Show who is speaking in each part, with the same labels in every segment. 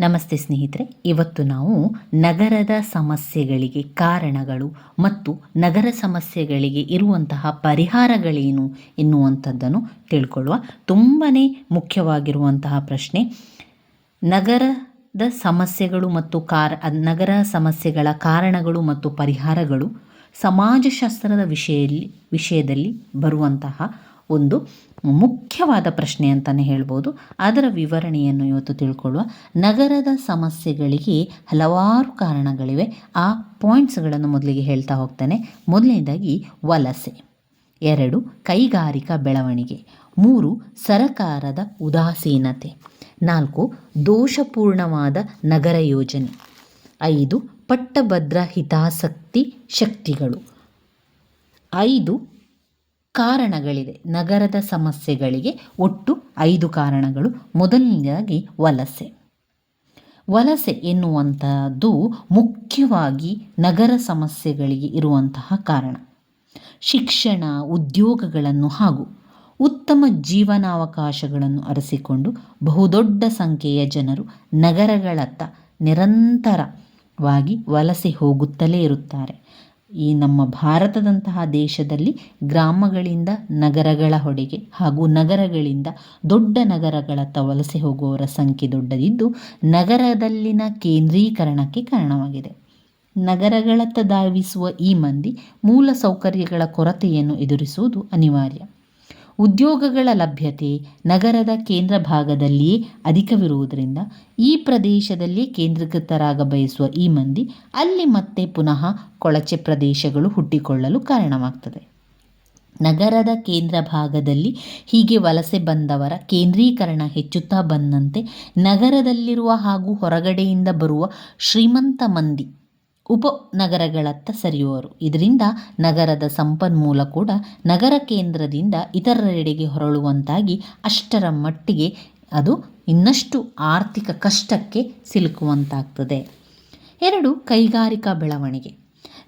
Speaker 1: ನಮಸ್ತೆ ಸ್ನೇಹಿತರೆ, ಇವತ್ತು ನಾವು ನಗರದ ಸಮಸ್ಯೆಗಳಿಗೆ ಕಾರಣಗಳು ಮತ್ತು ನಗರ ಸಮಸ್ಯೆಗಳಿಗೆ ಇರುವಂತಹ ಪರಿಹಾರಗಳೇನು ಎನ್ನುವಂಥದ್ದನ್ನು ತಿಳ್ಕೊಳ್ಳುವ ತುಂಬಾ ಮುಖ್ಯವಾಗಿರುವಂತಹ ಪ್ರಶ್ನೆ. ನಗರದ ಸಮಸ್ಯೆಗಳು ಮತ್ತು ಕಾರ, ನಗರ ಸಮಸ್ಯೆಗಳ ಕಾರಣಗಳು ಮತ್ತು ಪರಿಹಾರಗಳು ಸಮಾಜಶಾಸ್ತ್ರದ ವಿಷಯಲ್ಲಿ, ವಿಷಯದಲ್ಲಿ ಬರುವಂತಹ ಒಂದು ಮುಖ್ಯವಾದ ಪ್ರಶ್ನೆ ಅಂತಲೇ ಹೇಳ್ಬೋದು. ಅದರ ವಿವರಣೆಯನ್ನು ಇವತ್ತು ತಿಳ್ಕೊಳ್ಳುವ ನಗರದ ಸಮಸ್ಯೆಗಳಿಗೆ ಹಲವಾರು ಕಾರಣಗಳಿವೆ. ಆ ಪಾಯಿಂಟ್ಸ್ಗಳನ್ನು ಮೊದಲಿಗೆ ಹೇಳ್ತಾ ಹೋಗ್ತಾನೆ. ಮೊದಲನೇದಾಗಿ ವಲಸೆ. ಎರಡು, ಕೈಗಾರಿಕಾ ಬೆಳವಣಿಗೆ. ಮೂರು, ಸರಕಾರದ ಉದಾಸೀನತೆ. ನಾಲ್ಕು, ದೋಷಪೂರ್ಣವಾದ ನಗರ ಯೋಜನೆ. ಐದು, ಪಟ್ಟಭದ್ರ ಹಿತಾಸಕ್ತಿ ಶಕ್ತಿಗಳು. ಐದು ಕಾರಣಗಳಿದೆ ನಗರದ ಸಮಸ್ಯೆಗಳಿಗೆ ಒಟ್ಟು ಐದು ಕಾರಣಗಳು. ಮೊದಲನೇದಾಗಿ ವಲಸೆ. ವಲಸೆ ಎನ್ನುವಂತಹದ್ದು ಮುಖ್ಯವಾಗಿ ನಗರ ಸಮಸ್ಯೆಗಳಿಗೆ ಇರುವಂತಹ ಕಾರಣ. ಶಿಕ್ಷಣ, ಉದ್ಯೋಗಗಳನ್ನು ಹಾಗೂ ಉತ್ತಮ ಜೀವನಾವಕಾಶಗಳನ್ನು ಅರಸಿಕೊಂಡು ಬಹುದೊಡ್ಡ ಸಂಖ್ಯೆಯ ಜನರು ನಗರಗಳತ್ತ ನಿರಂತರವಾಗಿ ವಲಸೆ ಹೋಗುತ್ತಲೇ ಇರುತ್ತಾರೆ. ಈ ನಮ್ಮ ಭಾರತದಂತಹ ದೇಶದಲ್ಲಿ ಗ್ರಾಮಗಳಿಂದ ನಗರಗಳ ಹೊಡೆಗೆ ಹಾಗೂ ನಗರಗಳಿಂದ ದೊಡ್ಡ ನಗರಗಳತ್ತ ವಲಸೆ ಹೋಗುವವರ ಸಂಖ್ಯೆ ದೊಡ್ಡದಿದ್ದು, ನಗರದಲ್ಲಿನ ಕೇಂದ್ರೀಕರಣಕ್ಕೆ ಕಾರಣವಾಗಿದೆ. ನಗರಗಳತ್ತ ಧಾವಿಸುವ ಈ ಮಂದಿ ಮೂಲ ಸೌಕರ್ಯಗಳ ಕೊರತೆಯನ್ನು ಎದುರಿಸುವುದು ಅನಿವಾರ್ಯ. ಉದ್ಯೋಗಗಳ ಲಭ್ಯತೆ ನಗರದ ಕೇಂದ್ರ ಭಾಗದಲ್ಲಿಯೇ ಅಧಿಕವಿರುವುದರಿಂದ ಈ ಪ್ರದೇಶದಲ್ಲಿ ಕೇಂದ್ರೀಕೃತರಾಗ ಬಯಸುವ ಈ ಮಂದಿ ಅಲ್ಲಿ ಮತ್ತೆ ಪುನಃ ಕೊಳಚೆ ಪ್ರದೇಶಗಳು ಹುಟ್ಟಿಕೊಳ್ಳಲು ಕಾರಣವಾಗ್ತದೆ. ನಗರದ ಕೇಂದ್ರ ಭಾಗದಲ್ಲಿ ಹೀಗೆ ವಲಸೆ ಬಂದವರ ಕೇಂದ್ರೀಕರಣ ಹೆಚ್ಚುತ್ತಾ ಬಂದಂತೆ ನಗರದಲ್ಲಿರುವ ಹಾಗೂ ಹೊರಗಡೆಯಿಂದ ಬರುವ ಶ್ರೀಮಂತ ಮಂದಿ ಉಪನಗರಗಳತ್ತ ಸರಿಯುವರು. ಇದರಿಂದ ನಗರದ ಸಂಪನ್ಮೂಲ ಕೂಡ ನಗರ ಕೇಂದ್ರದಿಂದ ಇತರರೆಡೆಗೆ ಹೊರಳುವಂತಾಗಿ ಅಷ್ಟರ ಮಟ್ಟಿಗೆ ಅದು ಇನ್ನಷ್ಟು ಆರ್ಥಿಕ ಕಷ್ಟಕ್ಕೆ ಸಿಲುಕುವಂತಾಗ್ತದೆ. ಎರಡು, ಕೈಗಾರಿಕಾ ಬೆಳವಣಿಗೆ.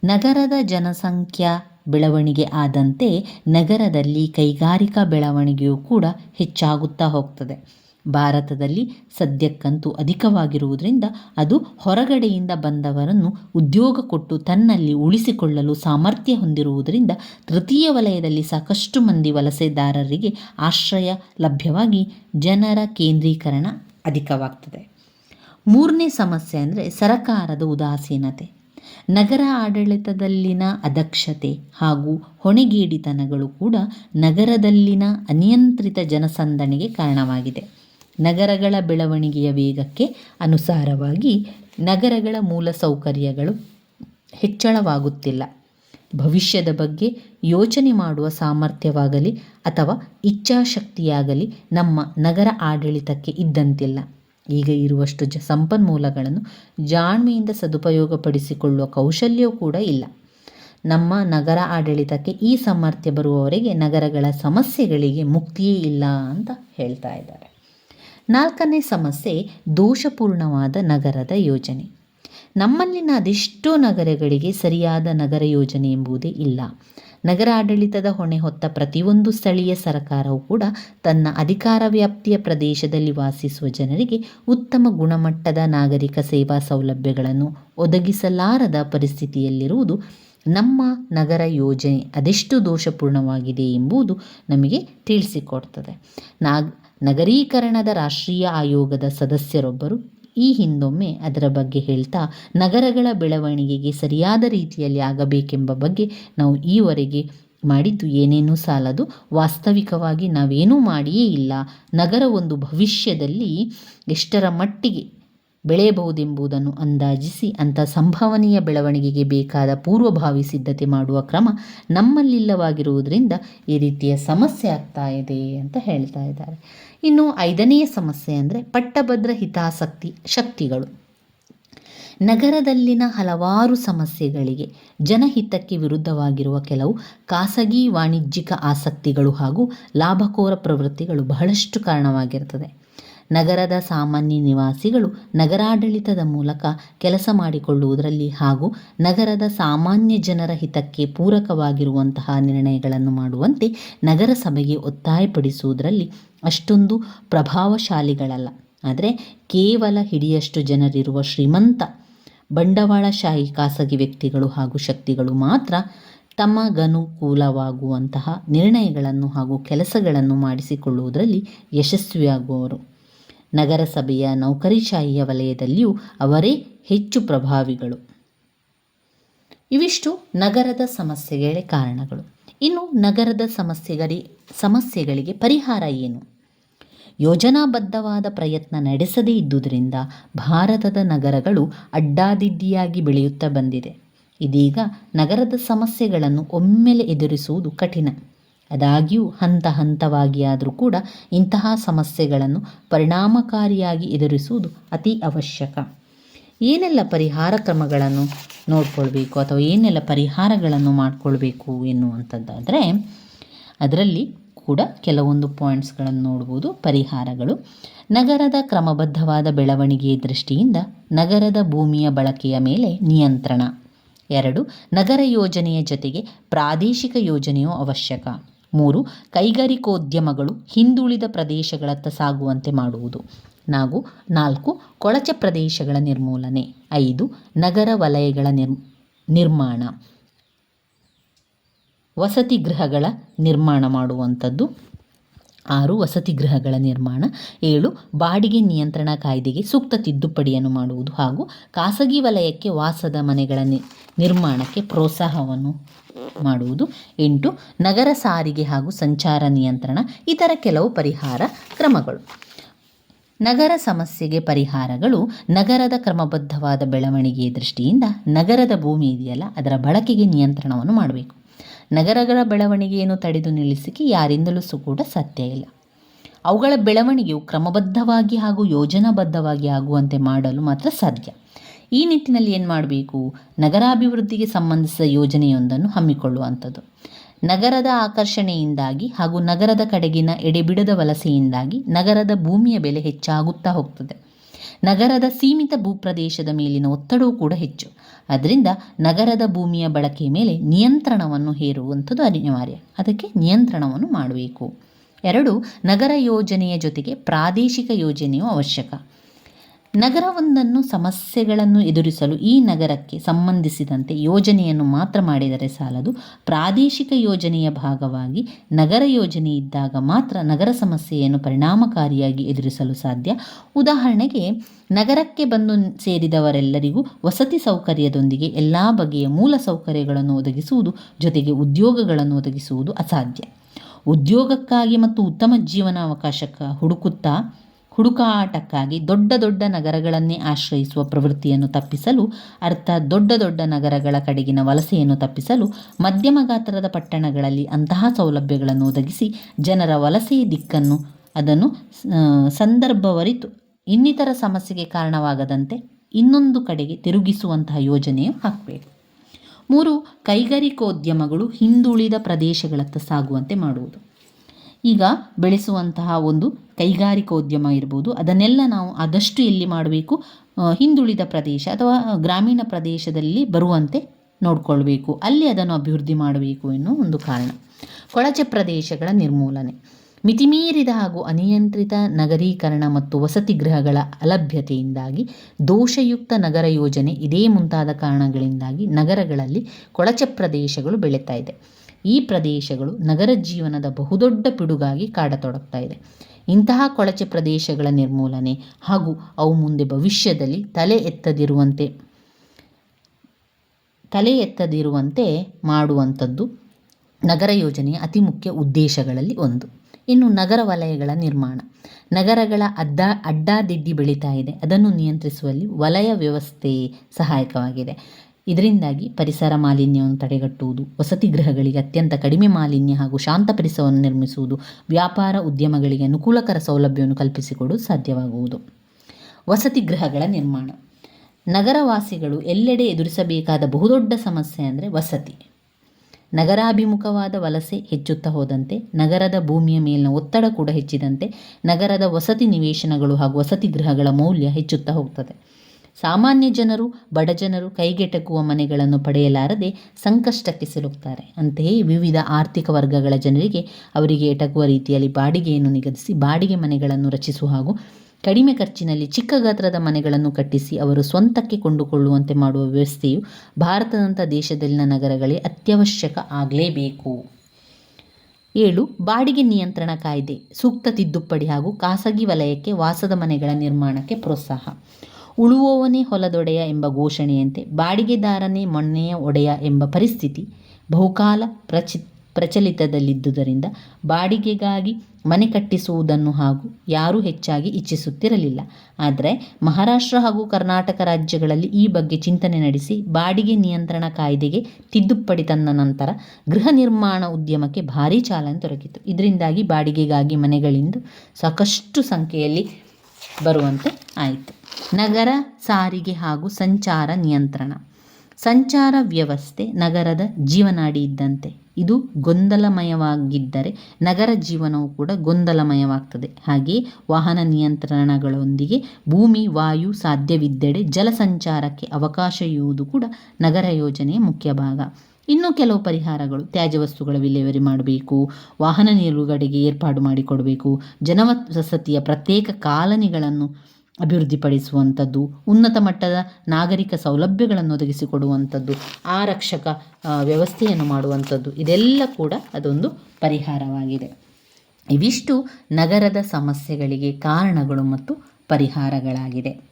Speaker 1: ನಗರದ ಜನಸಂಖ್ಯಾ ಬೆಳವಣಿಗೆ ಆದಂತೆ ನಗರದಲ್ಲಿ ಕೈಗಾರಿಕಾ ಬೆಳವಣಿಗೆಯೂ ಕೂಡ ಹೆಚ್ಚಾಗುತ್ತಾ ಹೋಗ್ತದೆ. ಭಾರತದಲ್ಲಿ ಸದ್ಯಕ್ಕಂತೂ ಅಧಿಕವಾಗಿರುವುದರಿಂದ ಅದು ಹೊರಗಡೆಯಿಂದ ಬಂದವರನ್ನು ಉದ್ಯೋಗ ಕೊಟ್ಟು ತನ್ನಲ್ಲಿ ಉಳಿಸಿಕೊಳ್ಳಲು ಸಾಮರ್ಥ್ಯ ಹೊಂದಿರುವುದರಿಂದ ತೃತೀಯ ವಲಯದಲ್ಲಿ ಸಾಕಷ್ಟು ಮಂದಿ ವಲಸೆದಾರರಿಗೆ ಆಶ್ರಯ ಲಭ್ಯವಾಗಿ ಜನರ ಕೇಂದ್ರೀಕರಣ ಅಧಿಕವಾಗ್ತದೆ. ಮೂರನೇ ಸಮಸ್ಯೆ ಅಂದರೆ ಸರಕಾರದ ಉದಾಸೀನತೆ. ನಗರ ಆಡಳಿತದಲ್ಲಿನ ಅದಕ್ಷತೆ ಹಾಗೂ ಹೊಣೆಗೇಡಿತನಗಳು ಕೂಡ ನಗರದಲ್ಲಿನ ಅನಿಯಂತ್ರಿತ ಜನಸಂದಣಿಗೆ ಕಾರಣವಾಗಿದೆ. ನಗರಗಳ ಬೆಳವಣಿಗೆಯ ವೇಗಕ್ಕೆ ಅನುಸಾರವಾಗಿ ನಗರಗಳ ಮೂಲಸೌಕರ್ಯಗಳು ಹೆಚ್ಚಳವಾಗುತ್ತಿಲ್ಲ. ಭವಿಷ್ಯದ ಬಗ್ಗೆ ಯೋಚನೆ ಮಾಡುವ ಸಾಮರ್ಥ್ಯವಾಗಲಿ ಅಥವಾ ಇಚ್ಛಾಶಕ್ತಿಯಾಗಲಿ ನಮ್ಮ ನಗರ ಆಡಳಿತಕ್ಕೆ ಇದ್ದಂತಿಲ್ಲ. ಈಗ ಇರುವಷ್ಟು ಜ ಸಂಪನ್ಮೂಲಗಳನ್ನು ಜಾಣ್ಮೆಯಿಂದ ಸದುಪಯೋಗಪಡಿಸಿಕೊಳ್ಳುವ ಕೌಶಲ್ಯವೂ ಕೂಡ ಇಲ್ಲ. ನಮ್ಮ ನಗರ ಆಡಳಿತಕ್ಕೆ ಈ ಸಾಮರ್ಥ್ಯ ಬರುವವರೆಗೆ ನಗರಗಳ ಸಮಸ್ಯೆಗಳಿಗೆ ಮುಕ್ತಿಯೇ ಇಲ್ಲ ಅಂತ ಹೇಳ್ತಾ ಇದ್ದಾರೆ. ನಾಲ್ಕನೇ ಸಮಸ್ಯೆ ದೋಷಪೂರ್ಣವಾದ ನಗರದ ಯೋಜನೆ. ನಮ್ಮಲ್ಲಿನ ಅದೆಷ್ಟೋ ನಗರಗಳಿಗೆ ಸರಿಯಾದ ನಗರ ಯೋಜನೆ ಎಂಬುದೇ ಇಲ್ಲ. ನಗರ ಆಡಳಿತದ ಹೊಣೆ ಹೊತ್ತ ಪ್ರತಿಯೊಂದು ಸ್ಥಳೀಯ ಸರಕಾರವು ಕೂಡ ತನ್ನ ಅಧಿಕಾರ ವ್ಯಾಪ್ತಿಯ ಪ್ರದೇಶದಲ್ಲಿ ವಾಸಿಸುವ ಜನರಿಗೆ ಉತ್ತಮ ಗುಣಮಟ್ಟದ ನಾಗರಿಕ ಸೇವಾ ಸೌಲಭ್ಯಗಳನ್ನು ಒದಗಿಸಲಾರದ ಪರಿಸ್ಥಿತಿಯಲ್ಲಿರುವುದು ನಮ್ಮ ನಗರ ಯೋಜನೆ ಅದೆಷ್ಟು ದೋಷಪೂರ್ಣವಾಗಿದೆ ಎಂಬುದು ನಮಗೆ ತಿಳಿಸಿಕೊಡ್ತದೆ. ನಾಗ್ ನಗರೀಕರಣದ ರಾಷ್ಟ್ರೀಯ ಆಯೋಗದ ಸದಸ್ಯರೊಬ್ಬರು ಈ ಹಿಂದೊಮ್ಮೆ ಅದರ ಬಗ್ಗೆ ಹೇಳ್ತಾ, ನಗರಗಳ ಬೆಳವಣಿಗೆಗೆ ಸರಿಯಾದ ರೀತಿಯಲ್ಲಿ ಆಗಬೇಕೆಂಬ ಬಗ್ಗೆ ನಾವು ಈವರೆಗೆ ಮಾಡಿದ್ದು ಏನೇನೂ ಸಾಲದು. ವಾಸ್ತವಿಕವಾಗಿ ನಾವೇನೂ ಮಾಡಿಯೇ ಇಲ್ಲ. ನಗರ ಒಂದು ಭವಿಷ್ಯದಲ್ಲಿ ಎಷ್ಟರ ಮಟ್ಟಿಗೆ ಬೆಳೆಯಬಹುದೆಂಬುದನ್ನು ಅಂದಾಜಿಸಿ ಅಂಥ ಸಂಭವನೀಯ ಬೆಳವಣಿಗೆಗೆ ಬೇಕಾದ ಪೂರ್ವಭಾವಿ ಸಿದ್ಧತೆ ಮಾಡುವ ಕ್ರಮ ನಮ್ಮಲ್ಲಿಲ್ಲವಾಗಿರುವುದರಿಂದ ಈ ರೀತಿಯ ಸಮಸ್ಯೆ ಆಗ್ತಾ ಇದೆ ಅಂತ ಹೇಳ್ತಾ ಇದ್ದಾರೆ. ಇನ್ನು ಐದನೆಯ ಸಮಸ್ಯೆ ಅಂದರೆ ಪಟ್ಟಭದ್ರ ಹಿತಾಸಕ್ತಿ ಶಕ್ತಿಗಳು. ನಗರದಲ್ಲಿನ ಹಲವಾರು ಸಮಸ್ಯೆಗಳಿಗೆ ಜನಹಿತಕ್ಕೆ ವಿರುದ್ಧವಾಗಿರುವ ಕೆಲವು ಖಾಸಗಿ ವಾಣಿಜ್ಯಿಕ ಆಸಕ್ತಿಗಳು ಹಾಗೂ ಲಾಭಕೋರ ಪ್ರವೃತ್ತಿಗಳು ಬಹಳಷ್ಟು ಕಾರಣವಾಗಿರ್ತದೆ. ನಗರದ ಸಾಮಾನ್ಯ ನಿವಾಸಿಗಳು ನಗರಾಡಳಿತದ ಮೂಲಕ ಕೆಲಸ ಮಾಡಿಕೊಳ್ಳುವುದರಲ್ಲಿ ಹಾಗೂ ನಗರದ ಸಾಮಾನ್ಯ ಜನರ ಹಿತಕ್ಕೆ ಪೂರಕವಾಗಿರುವಂತಹ ನಿರ್ಣಯಗಳನ್ನು ಮಾಡುವಂತೆ ನಗರಸಭೆಗೆ ಒತ್ತಾಯಪಡಿಸುವುದರಲ್ಲಿ ಅಷ್ಟೊಂದು ಪ್ರಭಾವಶಾಲಿಗಳಲ್ಲ. ಆದರೆ ಕೇವಲ ಹಿಡಿಯಷ್ಟು ಜನರಿರುವ ಶ್ರೀಮಂತ ಬಂಡವಾಳಶಾಹಿ ಖಾಸಗಿ ವ್ಯಕ್ತಿಗಳು ಹಾಗೂ ಶಕ್ತಿಗಳು ಮಾತ್ರ ತಮಗನುಕೂಲವಾಗುವಂತಹ ನಿರ್ಣಯಗಳನ್ನು ಹಾಗೂ ಕೆಲಸಗಳನ್ನು ಮಾಡಿಸಿಕೊಳ್ಳುವುದರಲ್ಲಿ ಯಶಸ್ವಿಯಾಗುವವರು ನಗರಸಭೆಯ ನೌಕರಿಶಾಹಿಯ ವಲಯದಲ್ಲಿಯೂ ಅವರೇ ಹೆಚ್ಚು ಪ್ರಭಾವಿಗಳು. ಇವಿಷ್ಟು ನಗರದ ಸಮಸ್ಯೆಗಳ ಕಾರಣಗಳು. ಇನ್ನು ನಗರದ ಸಮಸ್ಯೆಗರಿ, ಸಮಸ್ಯೆಗಳಿಗೆ ಪರಿಹಾರ ಏನು? ಯೋಜನಾಬದ್ಧವಾದ ಪ್ರಯತ್ನ ನಡೆಸದೇ ಇದ್ದುದರಿಂದ ಭಾರತದ ನಗರಗಳು ಅಡ್ಡಾದಿಡ್ಡಿಯಾಗಿ ಬೆಳೆಯುತ್ತಾ ಬಂದಿದೆ. ಇದೀಗ ನಗರದ ಸಮಸ್ಯೆಗಳನ್ನು ಒಮ್ಮೆಲೆ ಎದುರಿಸುವುದು ಕಠಿಣ. ಆದಾಗ್ಯೂ ಹಂತ ಹಂತವಾಗಿ ಆದರೂ ಕೂಡ ಇಂತಹ ಸಮಸ್ಯೆಗಳನ್ನು ಪರಿಣಾಮಕಾರಿಯಾಗಿ ಎದುರಿಸುವುದು ಅತಿ ಅವಶ್ಯಕ. ಏನೆಲ್ಲ ಪರಿಹಾರ ಕ್ರಮಗಳನ್ನು ನೋಡಿಕೊಳ್ಬೇಕು ಅಥವಾ ಏನೆಲ್ಲ ಪರಿಹಾರಗಳನ್ನು ಮಾಡಿಕೊಳ್ಬೇಕು ಎನ್ನುವಂಥದ್ದಾದರೆ ಅದರಲ್ಲಿ ಕೂಡ ಕೆಲವೊಂದು ಪಾಯಿಂಟ್ಸ್ಗಳನ್ನು ನೋಡ್ಬೋದು. ಪರಿಹಾರಗಳು ನಗರದ ಕ್ರಮಬದ್ಧವಾದ ಬೆಳವಣಿಗೆಯ ದೃಷ್ಟಿಯಿಂದ ನಗರದ ಭೂಮಿಯ ಬಳಕೆಯ ಮೇಲೆ ನಿಯಂತ್ರಣ. ಎರಡು, ನಗರ ಯೋಜನೆಯ ಜೊತೆಗೆ ಪ್ರಾದೇಶಿಕ ಯೋಜನೆಯು ಅವಶ್ಯಕ. ಮೂರು, ಕೈಗಾರಿಕೋದ್ಯಮಗಳು ಹಿಂದುಳಿದ ಪ್ರದೇಶಗಳತ್ತ ಸಾಗುವಂತೆ ಮಾಡುವುದು. ನಾವು ನಾಲ್ಕು, ಕೊಳಚೆ ಪ್ರದೇಶಗಳ ನಿರ್ಮೂಲನೆ. ಐದು, ನಗರ ವಲಯಗಳ ನಿರ್ ನಿರ್ಮಾಣ. ವಸತಿ ಗೃಹಗಳ ನಿರ್ಮಾಣ ಮಾಡುವಂಥದ್ದು. ಆರು ವಸತಿ ಗೃಹಗಳ ನಿರ್ಮಾಣ, ಏಳು ಬಾಡಿಗೆ ನಿಯಂತ್ರಣ ಕಾಯ್ದೆಗೆ ಸೂಕ್ತ ತಿದ್ದುಪಡಿಯನ್ನು ಮಾಡುವುದು ಹಾಗೂ ಖಾಸಗಿ ವಲಯಕ್ಕೆ ವಾಸದ ಮನೆಗಳ ನಿರ್ಮಾಣಕ್ಕೆ ಪ್ರೋತ್ಸಾಹವನ್ನು ಮಾಡುವುದು, ಎಂಟು ನಗರ ಸಾರಿಗೆ ಹಾಗೂ ಸಂಚಾರ ನಿಯಂತ್ರಣ, ಇತರ ಕೆಲವು ಪರಿಹಾರ ಕ್ರಮಗಳು. ನಗರ ಸಮಸ್ಯೆಗೆ ಪರಿಹಾರಗಳು ನಗರದ ಕ್ರಮಬದ್ಧವಾದ ಬೆಳವಣಿಗೆಯ ದೃಷ್ಟಿಯಿಂದ ನಗರದ ಭೂಮಿ ಇದೆಯಲ್ಲ, ಅದರ ಬಳಕೆಗೆ ನಿಯಂತ್ರಣವನ್ನು ಮಾಡಬೇಕು. ನಗರಗಳ ಬೆಳವಣಿಗೆಯನ್ನು ತಡೆದು ನಿಲ್ಲಿಸಿಕೆ ಯಾರಿಂದಲೂ ಸು ಕೂಡ ಸತ್ಯ ಇಲ್ಲ. ಅವುಗಳ ಬೆಳವಣಿಗೆಯು ಕ್ರಮಬದ್ಧವಾಗಿ ಹಾಗೂ ಯೋಜನಾಬದ್ಧವಾಗಿ ಆಗುವಂತೆ ಮಾಡಲು ಮಾತ್ರ ಸಾಧ್ಯ. ಈ ನಿಟ್ಟಿನಲ್ಲಿ ಏನು ಮಾಡಬೇಕು? ನಗರಾಭಿವೃದ್ಧಿಗೆ ಸಂಬಂಧಿಸಿದ ಯೋಜನೆಯೊಂದನ್ನು ಹಮ್ಮಿಕೊಳ್ಳುವಂಥದ್ದು. ನಗರದ ಆಕರ್ಷಣೆಯಿಂದಾಗಿ ಹಾಗೂ ನಗರದ ಕಡೆಗಿನ ಎಡೆಬಿಡದ ವಲಸೆಯಿಂದಾಗಿ ನಗರದ ಭೂಮಿಯ ಬೆಲೆ ಹೆಚ್ಚಾಗುತ್ತಾ ಹೋಗ್ತದೆ. ನಗರದ ಸೀಮಿತ ಭೂಪ್ರದೇಶದ ಮೇಲಿನ ಒತ್ತಡವೂ ಕೂಡ ಹೆಚ್ಚು. ಅದರಿಂದ ನಗರದ ಭೂಮಿಯ ಬಳಕೆ ಮೇಲೆ ನಿಯಂತ್ರಣವನ್ನು ಹೇರುವಂಥದ್ದು ಅನಿವಾರ್ಯ. ಅದಕ್ಕೆ ನಿಯಂತ್ರಣವನ್ನು ಮಾಡಬೇಕು. ಎರಡು, ನಗರ ಯೋಜನೆಯ ಜೊತೆಗೆ ಪ್ರಾದೇಶಿಕ ಯೋಜನೆಯು ಅವಶ್ಯಕ. ನಗರವೊಂದನ್ನು ಸಮಸ್ಯೆಗಳನ್ನು ಎದುರಿಸಲು ಈ ನಗರಕ್ಕೆ ಸಂಬಂಧಿಸಿದಂತೆ ಯೋಜನೆಯನ್ನು ಮಾತ್ರ ಮಾಡಿದರೆ ಸಾಲದು. ಪ್ರಾದೇಶಿಕ ಯೋಜನೆಯ ಭಾಗವಾಗಿ ನಗರ ಯೋಜನೆ ಇದ್ದಾಗ ಮಾತ್ರ ನಗರ ಸಮಸ್ಯೆಯನ್ನು ಪರಿಣಾಮಕಾರಿಯಾಗಿ ಎದುರಿಸಲು ಸಾಧ್ಯ. ಉದಾಹರಣೆಗೆ, ನಗರಕ್ಕೆ ಬಂದು ಸೇರಿದವರೆಲ್ಲರಿಗೂ ವಸತಿ ಸೌಕರ್ಯದೊಂದಿಗೆ ಎಲ್ಲ ಬಗೆಯ ಮೂಲ ಸೌಕರ್ಯಗಳನ್ನು ಒದಗಿಸುವುದು, ಜೊತೆಗೆ ಉದ್ಯೋಗಗಳನ್ನು ಒದಗಿಸುವುದು ಅಸಾಧ್ಯ. ಉದ್ಯೋಗಕ್ಕಾಗಿ ಮತ್ತು ಉತ್ತಮ ಜೀವನಾವಕಾಶಕ್ಕ ಹುಡುಕುತ್ತಾ ಹುಡುಕಾಟಕ್ಕಾಗಿ ದೊಡ್ಡ ದೊಡ್ಡ ನಗರಗಳನ್ನೇ ಆಶ್ರಯಿಸುವ ಪ್ರವೃತ್ತಿಯನ್ನು ತಪ್ಪಿಸಲು ಅರ್ಥಾತ್ ದೊಡ್ಡ ದೊಡ್ಡ ನಗರಗಳ ಕಡೆಗಿನ ವಲಸೆಯನ್ನು ತಪ್ಪಿಸಲು, ಮಧ್ಯಮ ಗಾತ್ರದ ಪಟ್ಟಣಗಳಲ್ಲಿ ಅಂತಹ ಸೌಲಭ್ಯಗಳನ್ನು ಒದಗಿಸಿ ಜನರ ವಲಸೆಯ ದಿಕ್ಕನ್ನು, ಅದನ್ನು ಸಂದರ್ಭವರಿತು ಇನ್ನಿತರ ಸಮಸ್ಯೆಗೆ ಕಾರಣವಾಗದಂತೆ ಇನ್ನೊಂದು ಕಡೆಗೆ ತಿರುಗಿಸುವಂತಹ ಯೋಜನೆಯು ಹಾಕಬೇಕು. ಮೂರು, ಕೈಗಾರಿಕೋದ್ಯಮಗಳು ಹಿಂದುಳಿದ ಪ್ರದೇಶಗಳತ್ತ ಸಾಗುವಂತೆ ಮಾಡುವುದು. ಈಗ ಬೆಳೆಸುವಂತಹ ಒಂದು ಕೈಗಾರಿಕೋದ್ಯಮ ಇರ್ಬೋದು. ಅದನ್ನೆಲ್ಲ ನಾವು ಆದಷ್ಟು ಎಲ್ಲಿ ಮಾಡಬೇಕು? ಹಿಂದುಳಿದ ಪ್ರದೇಶ ಅಥವಾ ಗ್ರಾಮೀಣ ಪ್ರದೇಶದಲ್ಲಿ ಬರುವಂತೆ ನೋಡಿಕೊಳ್ಬೇಕು. ಅಲ್ಲಿ ಅದನ್ನು ಅಭಿವೃದ್ಧಿ ಮಾಡಬೇಕು ಎನ್ನುವ ಒಂದು ಕಾರಣ. ಕೊಳಚೆ ಪ್ರದೇಶಗಳ ನಿರ್ಮೂಲನೆ. ಮಿತಿಮೀರಿದ ಹಾಗೂ ಅನಿಯಂತ್ರಿತ ನಗರೀಕರಣ ಮತ್ತು ವಸತಿ ಗೃಹಗಳ ಅಲಭ್ಯತೆಯಿಂದಾಗಿ ದೋಷಯುಕ್ತ ನಗರ ಯೋಜನೆ ಇದೇ ಮುಂತಾದ ಕಾರಣಗಳಿಂದಾಗಿ ನಗರಗಳಲ್ಲಿ ಕೊಳಚೆ ಪ್ರದೇಶಗಳು ಬೆಳೀತಾ ಇದೆ. ಈ ಪ್ರದೇಶಗಳು ನಗರ ಜೀವನದ ಬಹುದೊಡ್ಡ ಪಿಡುಗಾಗಿ ಕಾಡತೊಡಗ್ತಾ ಇದೆ. ಇಂತಹ ಕೊಳಚೆ ಪ್ರದೇಶಗಳ ನಿರ್ಮೂಲನೆ ಹಾಗೂ ಅವು ಮುಂದೆ ಭವಿಷ್ಯದಲ್ಲಿ ತಲೆ ಎತ್ತದಿರುವಂತೆ ತಲೆ ಎತ್ತದಿರುವಂತೆ ಮಾಡುವಂಥದ್ದು ನಗರ ಯೋಜನೆಯ ಅತಿ ಮುಖ್ಯ ಉದ್ದೇಶಗಳಲ್ಲಿ ಒಂದು. ಇನ್ನು ನಗರ ವಲಯಗಳ ನಿರ್ಮಾಣ. ನಗರಗಳ ಅಡ್ಡ, ಅಡ್ಡಾದಿಡ್ಡಿ ಬೆಳೀತಾ ಇದೆ. ಅದನ್ನು ನಿಯಂತ್ರಿಸುವಲ್ಲಿ ವಲಯ ವ್ಯವಸ್ಥೆ ಸಹಾಯಕವಾಗಿದೆ. ಇದರಿಂದಾಗಿ ಪರಿಸರ ಮಾಲಿನ್ಯವನ್ನು ತಡೆಗಟ್ಟುವುದು, ವಸತಿ ಗೃಹಗಳಿಗೆ ಅತ್ಯಂತ ಕಡಿಮೆ ಮಾಲಿನ್ಯ ಹಾಗೂ ಶಾಂತ ಪರಿಸರವನ್ನು ನಿರ್ಮಿಸುವುದು, ವ್ಯಾಪಾರ ಉದ್ಯಮಗಳಿಗೆ ಅನುಕೂಲಕರ ಸೌಲಭ್ಯವನ್ನು ಕಲ್ಪಿಸಿಕೊಡುವುದು ಸಾಧ್ಯವಾಗುವುದು. ವಸತಿ ಗೃಹಗಳ ನಿರ್ಮಾಣ. ನಗರವಾಸಿಗಳು ಎಲ್ಲೆಡೆ ಎದುರಿಸಬೇಕಾದ ಬಹುದೊಡ್ಡ ಸಮಸ್ಯೆ ಅಂದರೆ ವಸತಿ. ನಗರಾಭಿಮುಖವಾದ ವಲಸೆ ಹೆಚ್ಚುತ್ತಾ ಹೋದಂತೆ, ನಗರದ ಭೂಮಿಯ ಮೇಲಿನ ಒತ್ತಡ ಕೂಡ ಹೆಚ್ಚಿದಂತೆ, ನಗರದ ವಸತಿ ನಿವೇಶನಗಳು ಹಾಗೂ ವಸತಿ ಗೃಹಗಳ ಮೌಲ್ಯ ಹೆಚ್ಚುತ್ತಾ ಹೋಗ್ತದೆ. ಸಾಮಾನ್ಯ ಜನರು ಬಡಜನರು ಕೈಗೆಟಕುವ ಮನೆಗಳನ್ನು ಪಡೆಯಲಾರದೆ ಸಂಕಷ್ಟಕ್ಕೆ ಸಿಲುಕ್ತಾರೆ. ಅಂತೆಯೇ ವಿವಿಧ ಆರ್ಥಿಕ ವರ್ಗಗಳ ಜನರಿಗೆ ಅವರಿಗೆ ಎಟಕುವ ರೀತಿಯಲ್ಲಿ ಬಾಡಿಗೆಯನ್ನು ನಿಗದಿಸಿ ಬಾಡಿಗೆ ಮನೆಗಳನ್ನು ರಚಿಸುವ ಹಾಗೂ ಕಡಿಮೆ ಖರ್ಚಿನಲ್ಲಿ ಚಿಕ್ಕ ಗಾತ್ರದ ಮನೆಗಳನ್ನು ಕಟ್ಟಿಸಿ ಅವರು ಸ್ವಂತಕ್ಕೆ ಕೊಂಡುಕೊಳ್ಳುವಂತೆ ಮಾಡುವ ವ್ಯವಸ್ಥೆಯು ಭಾರತದಂಥ ದೇಶದಲ್ಲಿನ ನಗರಗಳೇ ಅತ್ಯವಶ್ಯಕ ಆಗಲೇಬೇಕು. ಏಳು, ಬಾಡಿಗೆ ನಿಯಂತ್ರಣ ಕಾಯ್ದೆ, ಸೂಕ್ತ ತಿದ್ದುಪಡಿ ಹಾಗೂ ಖಾಸಗಿ ವಲಯಕ್ಕೆ ವಾಸದ ಮನೆಗಳ ನಿರ್ಮಾಣಕ್ಕೆ ಪ್ರೋತ್ಸಾಹ. ಉಳುವವನೇ ಹೊಲದೊಡೆಯ ಎಂಬ ಘೋಷಣೆಯಂತೆ ಬಾಡಿಗೆದಾರನೇ ಮೊನ್ನೆಯ ಒಡೆಯ ಎಂಬ ಪರಿಸ್ಥಿತಿ ಬಹುಕಾಲ ಪ್ರಚಿ, ಪ್ರಚಲಿತದಲ್ಲಿದ್ದುದರಿಂದ ಬಾಡಿಗೆಗಾಗಿ ಮನೆ ಕಟ್ಟಿಸುವುದನ್ನು ಹಾಗೂ ಯಾರೂ ಹೆಚ್ಚಾಗಿ ಇಚ್ಛಿಸುತ್ತಿರಲಿಲ್ಲ. ಆದರೆ ಮಹಾರಾಷ್ಟ್ರ ಹಾಗೂ ಕರ್ನಾಟಕ ರಾಜ್ಯಗಳಲ್ಲಿ ಈ ಬಗ್ಗೆ ಚಿಂತನೆ ನಡೆಸಿ ಬಾಡಿಗೆ ನಿಯಂತ್ರಣ ಕಾಯ್ದೆಗೆ ತಿದ್ದುಪಡಿ ತಂದ ನಂತರ ಗೃಹ ನಿರ್ಮಾಣ ಉದ್ಯಮಕ್ಕೆ ಭಾರೀ ಚಾಲನೆ ದೊರಕಿತು. ಇದರಿಂದಾಗಿ ಬಾಡಿಗೆಗಾಗಿ ಮನೆಗಳಿಂದ ಸಾಕಷ್ಟು ಸಂಖ್ಯೆಯಲ್ಲಿ ಬರುವಂತೆ ಆಯಿತು. ನಗರ ಸಾರಿಗೆ ಹಾಗೂ ಸಂಚಾರ ನಿಯಂತ್ರಣ. ಸಂಚಾರ ವ್ಯವಸ್ಥೆ ನಗರದ ಜೀವನಾಡಿ ಇದ್ದಂತೆ. ಇದು ಗೊಂದಲಮಯವಾಗಿದ್ದರೆ ನಗರ ಜೀವನವು ಕೂಡ ಗೊಂದಲಮಯವಾಗ್ತದೆ. ಹಾಗೆಯೇ ವಾಹನ ನಿಯಂತ್ರಣಗಳೊಂದಿಗೆ ಭೂಮಿ, ವಾಯು ಸಾಧ್ಯವಿದ್ದೆಡೆ ಜಲ ಸಂಚಾರಕ್ಕೆ ಅವಕಾಶ ಇರುವುದು ಕೂಡ ನಗರ ಯೋಜನೆಯ ಮುಖ್ಯ ಭಾಗ. ಇನ್ನು ಕೆಲವು ಪರಿಹಾರಗಳು. ತ್ಯಾಜ್ಯ ವಸ್ತುಗಳ ವಿಲೇವಾರಿ ಮಾಡಬೇಕು, ವಾಹನ ನಿಲುಗಡೆಗೆ ಏರ್ಪಾಡು ಮಾಡಿಕೊಡಬೇಕು, ಜನವಸತಿಯ ಪ್ರತ್ಯೇಕ ಕಾಲನಿಗಳನ್ನು ಅಭಿವೃದ್ಧಿಪಡಿಸುವಂಥದ್ದು, ಉನ್ನತ ಮಟ್ಟದ ನಾಗರಿಕ ಸೌಲಭ್ಯಗಳನ್ನು ಒದಗಿಸಿಕೊಡುವಂಥದ್ದು, ಆರಕ್ಷಕ ವ್ಯವಸ್ಥೆಯನ್ನು ಮಾಡುವಂಥದ್ದು, ಇದೆಲ್ಲ ಕೂಡ ಅದೊಂದು ಪರಿಹಾರವಾಗಿದೆ. ಇವಿಷ್ಟು ನಗರದ ಸಮಸ್ಯೆಗಳಿಗೆ ಕಾರಣಗಳು ಮತ್ತು ಪರಿಹಾರಗಳಾಗಿದೆ.